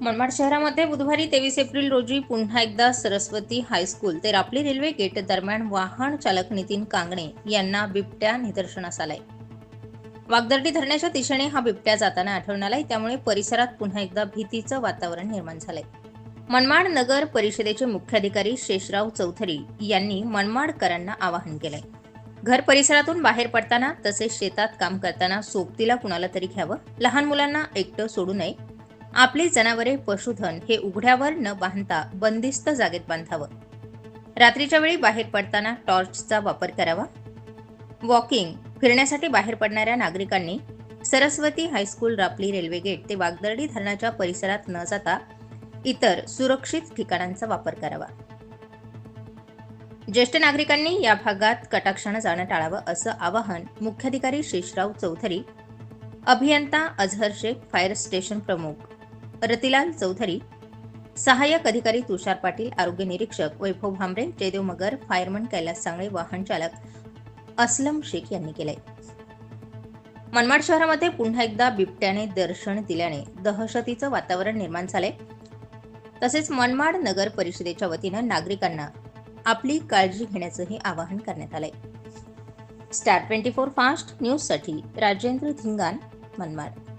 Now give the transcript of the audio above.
मनमाड शहरामध्ये बुधवारी तेवीस एप्रिल रोजी पुन्हा एकदा सरस्वती हायस्कूल ते रापली रेल्वे गेट दरम्यान वाहन चालक नितीन कांगणे यांना बिबट्या निदर्शनास आलाय. वागदर्डी धरणाच्या दिशेने हा बिबट्या जाताना आढळून आलाय त्यामुळे परिसरात पुन्हा एकदा भीतीचं वातावरण निर्माण झालंय. मनमाड नगर परिषदेचे मुख्याधिकारी शेषराव चौधरी यांनी मनमाडकरांना आवाहन केलंय. घर परिसरातून बाहेर पडताना तसेच शेतात काम करताना सोबतीला कुणाला तरी घ्यावं लहान मुलांना एकटं सोडू नये आपली जनावरे पशुधन हे उघड्यावर न बांधता बंदिस्त जागेत बांधावं. रात्रीच्या वेळी बाहेर पडताना टॉर्चचा वापर करावा. वॉकिंग फिरण्यासाठी बाहेर पडणाऱ्या नागरिकांनी Saraswati high school Rapli railway gate ते वागदर्डी धरणाच्या परिसरात न जाता इतर सुरक्षित ठिकाणांचा वापर करावा. ज्येष्ठ नागरिकांनी या भागात कटाक्षानं जाणं टाळावं असं आवाहन मुख्याधिकारी शेषराव चौधरी अभियंता अझहर शेख फायर स्टेशन प्रमुख रतिलाल चौधरी सहाय्यक अधिकारी तुषार पाटील आरोग्य निरीक्षक वैभव भांबरे जयदेव मगर फायरमन कैलास सांगळे वाहन चालक असलम शेख यांनी केलंय. मनमाड शहरामध्ये पुन्हा एकदा बिबट्याने दर्शन दिल्याने दहशतीचं वातावरण निर्माण झालंय. तसेच मनमाड नगर परिषदेच्या वतीनं नागरिकांना आपली काळजी घेण्याचंही आवाहन करण्यात आलंय. स्टार ट्वेंटी फोर फास्ट न्यूजसाठी राजेंद्र धिंगान मनमाड.